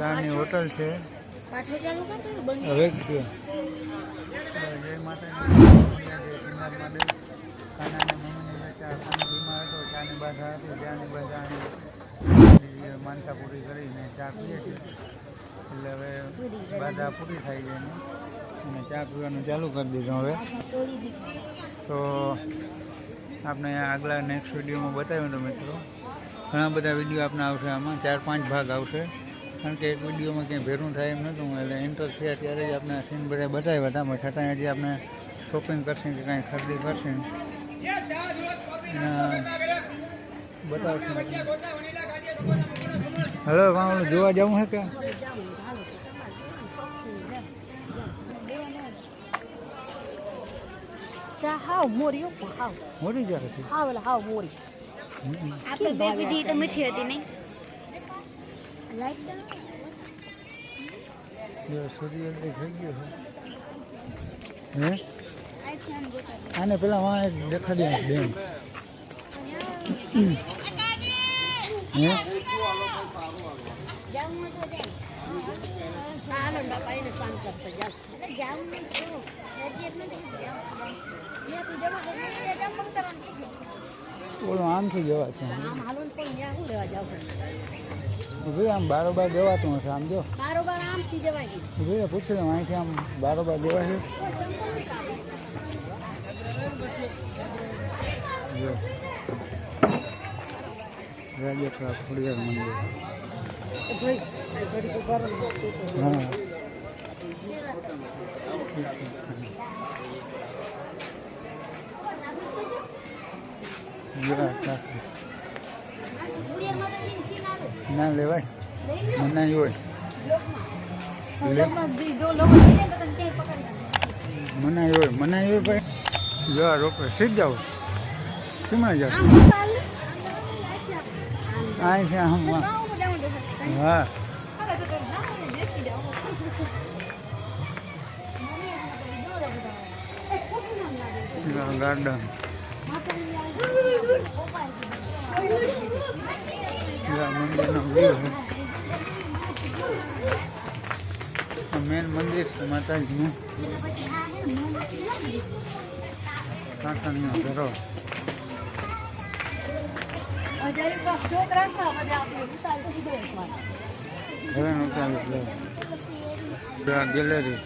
ચાની હોટલ છે પાછો ચાલુ કર તો બંધ હવે જય માતાજી માનતા પૂરી કરીને ચા પીએ છીએ એટલે હવે બાધા પૂરી થઈ ગઈ એની અને ચા પીવાનું ચાલુ કરી દીધું હવે તો આપણે આગલા નેક્સ્ટ વિડીયોમાં બતાવ્યું તો મિત્રો ઘણા બધા વીડિયો આપણે આવશે આમાં ચાર પાંચ ભાગ આવશે કારણ કે એક વિડીયોમાં ક્યાંય ભેરું થાય એમ નહોતું એટલે એન્ટર થયા ત્યારે જ આપણે સીન બધા બતાવ્યા હતા. પણ છતાં હજી આપણે શોપિંગ કરશે કે કાંઈ ખરીદી કરશે. હેલો હલો હું જોવા જવું છે કે? ચા હાવ મોરી હો હાવ. જાય હાવ હાવ મોરી. આપણે બે વિધિ તો મીઠી હતી નહીં લાઈટ જો સૂર્યોદય થઈ ગયો છે હે આને પેલા વાં એક દેખાડી આપ બેન. ઓલું આમથી જવાતું આમ હાલો ને પણ ત્યાં શું લેવા આમ બારોબાર જવાતું હશે આમ જો. જવાય પૂછી દઉં અહીંથી આમ બારોબાર જવાય છે. જો. રાજેકરા ખોડિયાર મંદિર. હા જા, ચાકરી. ના લેવાય. મનાઈ હોય. મનાઈ હોય. મનાઈ હોય ભાઈ. જો આ રોપે. સીધ જાઓ. કેમાં જાઓ અહીંથી છે આમ. હા. ગાર્ડન. મંદિરનો વ્યૂ છે. મેન મંદિર છે માતાજીનું. કાંકણીનો ઘરો હવે ઉતારી લે જો ગેલેરી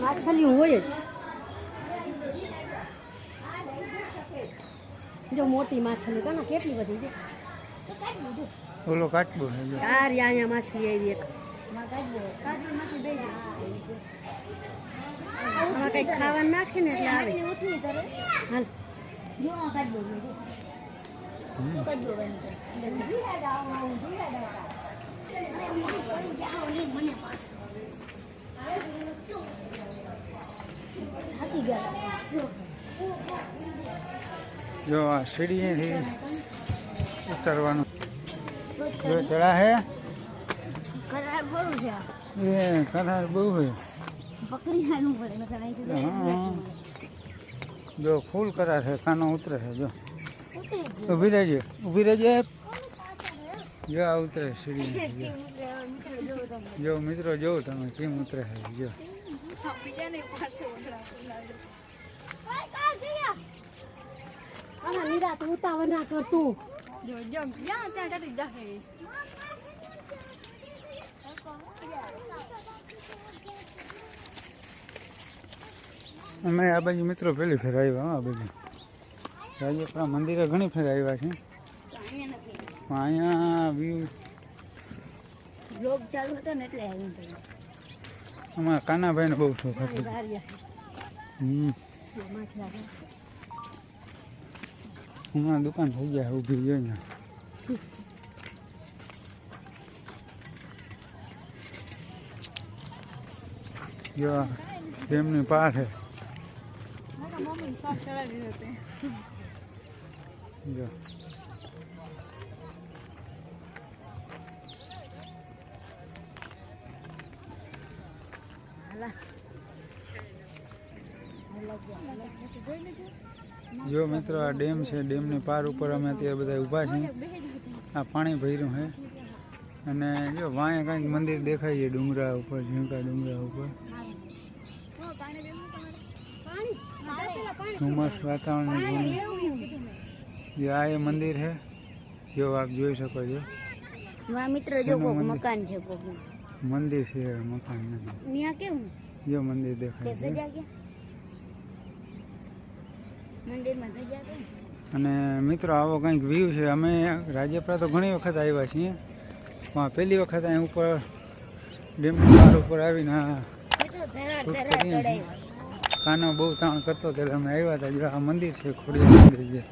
માછલી હોય જ. જો મોટી માછલી કાના કેટલી બધી છે. ઓલો કાટબો જો. ચાર અહીંયા માછલી આવી એક. કઈ ખાવા નાખે ને એટલે આવે. હાલ. હમ. કાટબો જો આ સીડીએથી ઉતરવાનું જો ચડા હે એ કરાર બહુ હોય. જો ફૂલ કરાર છે કાનો ઉતરે છે જો. ઊભી રહેજો ઊભી રહેજો. જો આ ઉતરે સીડી જો. મિત્રો જોઉં તમે. કેમ ઉતરે છે જો. આના ના કરતું અમે આ બાજુ મિત્રો પેલી ફેર આવ્યા હો આ બાજુ. રાજપુરા મંદિરે ઘણી ફેર આવ્યા છે. પણ અહીંયા વ્યૂ બ્લોગ ચાલુ હતો ને એટલે હતું. અમારા કાનાભાઈને બહુ શોખ હતો. હમણાં દુકાન થઈ ગયા ઊભી ગયો અહીંયા. આ ડેમની પાર છે મમ્મી લા ચડાવી અલગ લીધું જો મિત્રો આ ડેમ છે ડેમની પાર ઉપર અમે અત્યારે બધા ઊભા છીએ. આ પાણી ભર્યું છે. અને જો વાંહે કાંઈક મંદિર દેખાય છે ડુંગરા ઉપર ઝીણકા ડુંગરા ઉપર. ધુમ્મસ વાતાવરણ જે આ એ મંદિર છે જો આપ જોઈ શકો છો. મિત્ર જો કોક? મકાન છે કોક મંદિર છે મકાન નથી. ન્યા કેવું? જો મંદિર દેખાય છે. સજા ગયા? મંદિરમાં સજા ગયા? અને મિત્રો આવો કંઈક વ્યૂ છે. અમે રાજપરા તો ઘણી વખત આવ્યા છીએ. પણ પહેલી વખત અહીં ઉપર ડેમ પાર ઉપર આવીને કાનો બહુ તાણ કરતો ત્યારે અમે આવ્યા હતા. જો આ મંદિર છે ખોડિયા મંદિર છે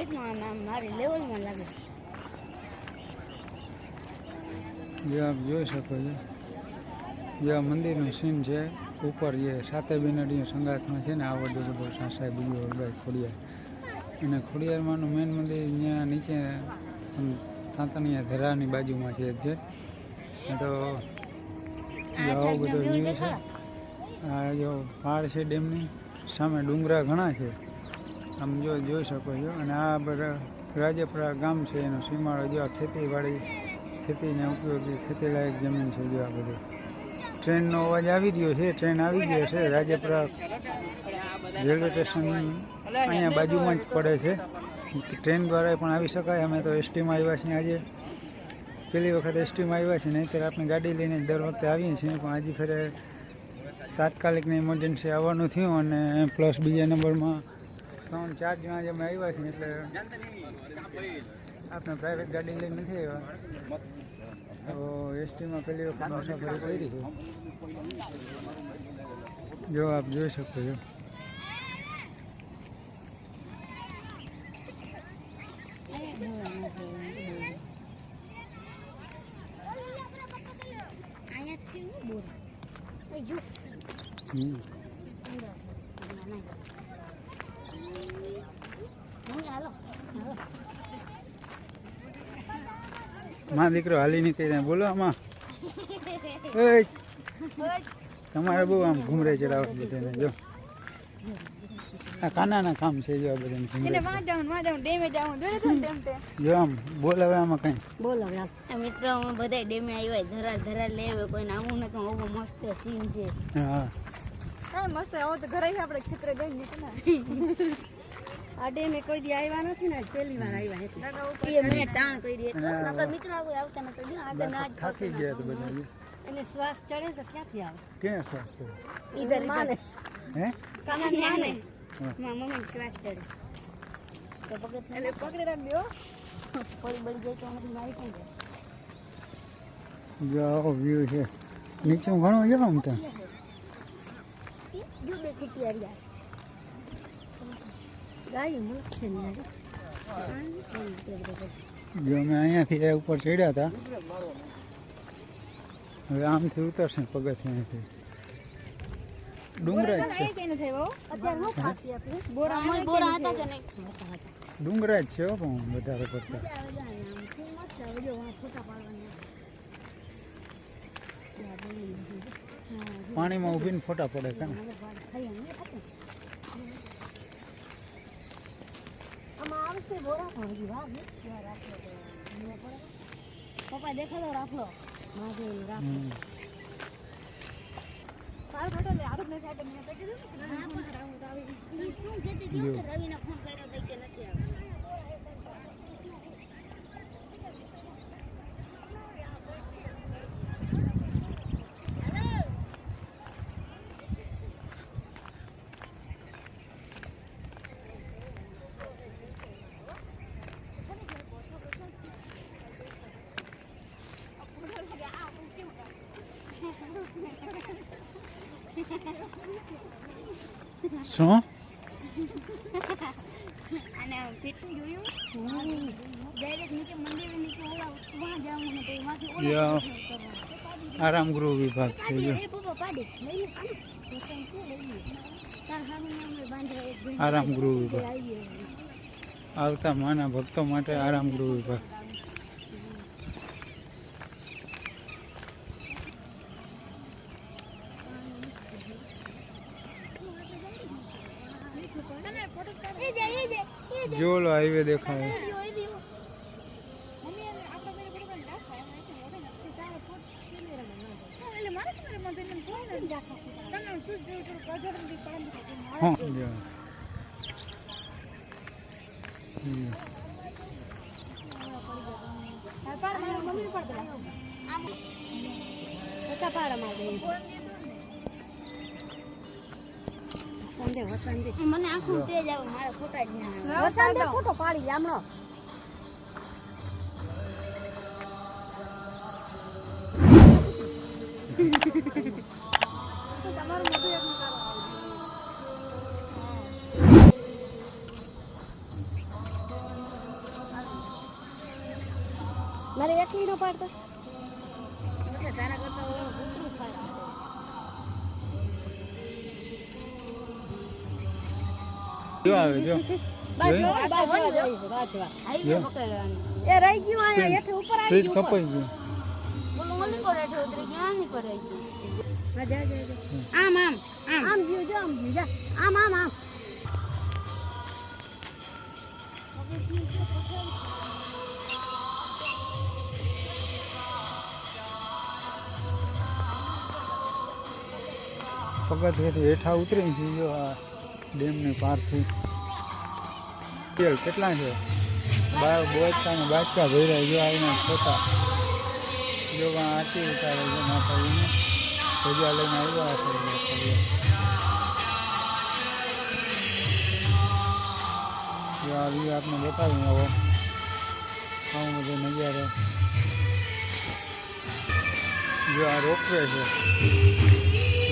આમ આમ મારી લેવલમાં લાગે. જે આપ જોઈ શકો છો જે આ મંદિરનું સીન છે ઉપર જે સાતે બિનડીઓ સંગાથમાં છે ને આ બધો બધો સાસા બીજો વગાય ખોડિયાર. અને ખોડિયારમાંનું મેન મંદિર ત્યાં નીચે તાંતણિયા ધરાની બાજુમાં છે જે તો આવો બધો વ્યૂ છે. આ જો પહાડ છે ડેમની સામે ડુંગરા ઘણા છે. આમ જો જોઈ શકો છો. અને આ બધા રાજપરા ગામ છે, એનો સીમાડો જો આ ખેતીવાડી, ખેતીને ઉપયોગી, ખેતીલાયક જમીન છે જો આ બધું. ટ્રેનનો અવાજ આવી રહ્યો છે, ટ્રેન આવી ગયો છે. રાજપરા રેલવે સ્ટેશન અહીંયા બાજુમાં જ પડે છે. ટ્રેન દ્વારા પણ આવી શકાય. અમે તો એસટીમાં આવ્યા છીએ આજે. પહેલી વખત એસટીમાં આવ્યા છીએ. ત્યારે આપણે ગાડી લઈને દર વખતે આવીએ છીએ. પણ આજે ફરે તાત્કાલિક ને ઇમરજન્સી આવવાનું થયું અને પ્લસ બીજા નંબરમાં ત્રણ ચાર જણા જ અમે આવ્યા છીએ એટલે આપણે પ્રાઇવેટ ગાડી લઈને નથી આવ્યા. તો એસટીમાં પહેલી વખત મુસાફરી કરી છે. જો આપ જોઈ શકો છો. અહીંયાથી હું બોર એ જો હમ. હું હાલો હાલો માં દીકરો હાલી નીકળી બોલો આમાં તમારે બહુ આમ ઘૂમરે ચડાવવા બધાને જો. આ કાનાના કામ છે જો આ બધાને ઘૂમરે જો આમ બોલાવે આમાં કઈ. બોલાવે મિત્રો અમે બધા ડેમે આવ્યા ધરા ધરા લેવે કોઈને આવું ને તો બહુ મસ્ત સીન છે. હા. મસ્ત આવો તો ઘરે આપણે ખેતરે ગઈ નીકળ્યા આ ડેમે કોઈ દી આવ્યા નથી ને આજ પહેલી વાર આવ્યા એટલે એ મેં ટાણ કરી એટલે નકર મિત્રો આવું આવતા નતો જો આગળ ના જ થાકી ગયા તો બધા જો. અને શ્વાસ ચડે તો ક્યાંથી આવે? ક્યાં શ્વાસ છે ઈધર માને. હે? કાના માને. હા. માં મમ્મી શ્વાસ ચડે. તો પગત એટલે પકડી રાખજો પડી બળી જાય તો આમાંથી મારી પણ જાય. જો આવો વ્યૂ છે. નીચે ઘણું છે આમ તો? જો બે ખીટિયારિયા ગાય મુલક છે ને જો અમે અહીંયાથી ઉપર ચડ્યા હતા. હવે આમથી ઉતરશે પગથિયાથી ડુંગરા જ છે. ડુંગરા જ છે પણ વધારે પડતા. પાણીમાં ઊભીને ફોટા પડે કાં આમાં આવશે બોરા પણ હજી વાર છે. પપ્પા દેખાડો રાખલો. માથે રાખલો જો. રવિને ફોન કર્યો. કે નથી આવ્યો શું અને કેટલું જોયું ડાયરેક્ટ નીચે મંદિર નીચે ઓલા વहाँ જાવું ને તો એમાંથી ઓલા યા. દર્શન કરવા. આરામ ગૃહ વિભાગ છે જો એ પપ્પા પાડી લઈ લે પાડી. તો કાંઈ શું લઈ લે? તાર હારું આરામ ગૃહ વિભાગ છે ભાઈ આરામ ગૃહ વિભાગ. આવતા માના ભક્તો માટે આરામ ગૃહ વિભાગ એ જાય એ જાય એ જાય જો ઓલો હાઈવે દેખાય એ રહ્યો, એ રહ્યો. હા, એટલે દે. વસંતે, વસંતે. મને આખું તેજ આવે મારા ફોટા જ ના આવે. વસંતે ફોટો પાડી લામણો તમારું મારે એકલી નો પાડતો કોર આવી જા. જા. જા. આમ આમ આમ. આમ ગયું જો આમ ગયું જા. આમ આમ આમ. પગથિયાથી હેઠા ઉતરી ગયો આ ડેમની પારથી. તેલ કેટલા છે? બાર બોચકા ને બાચકા ભર્યા જો આવીને છોટા જો આ આરતી ઉતારે છે માતાજીને. ભજીયા લઈને આવ્યા છે માતાજી. જો આ વ્યૂ આપને બતાવી આવો. આવું બધો નજારો. જો આ રોપવે છે.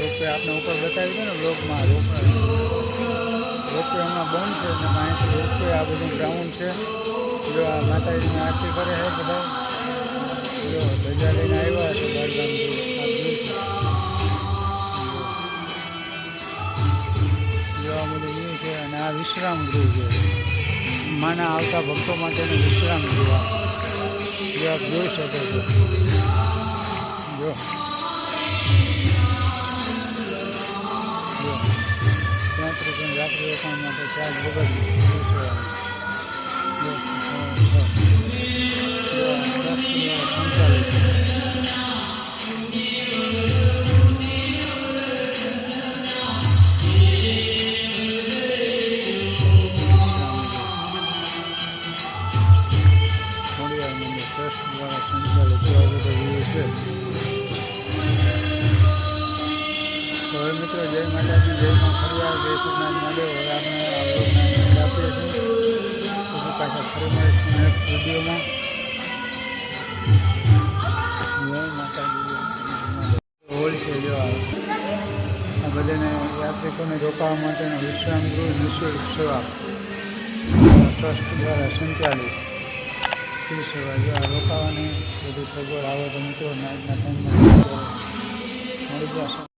રોપવે આપણે ઉપર બતાવી દે ને બ્લોકમાં રોપવે. રોપવે હમણાં બંધ છે અને અહીંથી રોપવે આ બધું ગ્રાઉન્ડ છે. જો આ માતાજીની આરતી કરે છે બધા. જો ધજા લઈને આવ્યા છે. બારગામથી જોવા બધું વ્યૂ છે અને આ વિશ્રામ ગૃહ છે. માના આવતા ભક્તો માટેનું વિશ્રામ ગૃહ આપ જોઈ શકો છો. જો. જો ત્યાં ત્રિકોણ રાત્રિ રોકાણ માટે ચાર્જ વગર સંચાલિત યાત્રિકોને રોકાવા માટેનો વિશ્રામ ગૃહ નિઃશુલ્ક સેવા ટ્રસ્ટ દ્વારા સંચાલિત. ફ્રી સેવા આ રોકાવાની બધી સગવડ આવે તો મિત્રો નાઇટના ટાઈમમાં મળી જશે